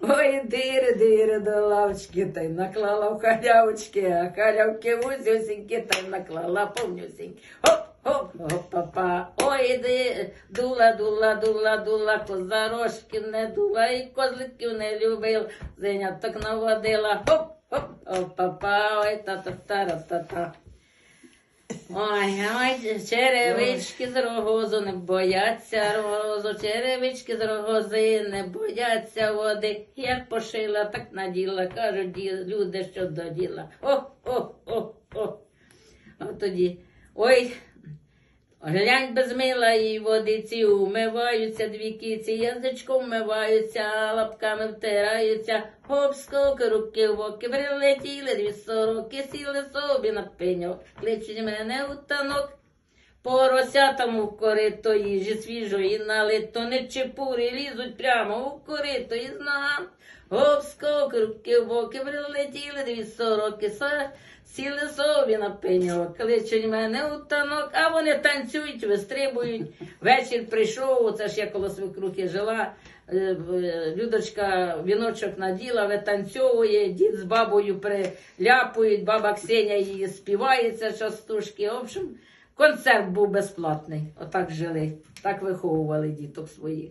Ой, дири, дири до лавочки, та й наклала в халявочки, а халявки вузюсінькі, та й наклала повнюсінькі. Хоп, хоп, хоп, папа. Ой, ди, дула, дула, дула, дула, коза не дула, і козликів не любив, зеняток наводила. Хоп, хоп, хоп, папа, ой, та-та-та-та-та. Ой, ой, черевички з рогозу не бояться розу, черевички з рогози не бояться води. Як пошила, так наділа, кажуть люди, що до діла. О, о, о, о. Тоді, ой, глянь без мила і водиці умиваються дві кіці, язичком вмиваються, лапками втираються, хоп, скоки, руки в оки, прилетіли дві сороки, сіли собі на пеньок, кличуть мене у танок. Поросятам у корито їжі свіжої налито, не чепурі лізуть прямо у корито із ногам. Гоп, скок, руки в боки, прилетіли дві сороки, сіли собі на пеньок, кличуть мене у танок, а вони танцюють, вистрибують. Вечір прийшов, це ж я коло свекрухи жила. е, Людочка віночок наділа, витанцьовує, дід з бабою приляпують, баба Ксеня її співається частушки. В общем, концерт був безплатний. Отак жили, так виховували діток своїх.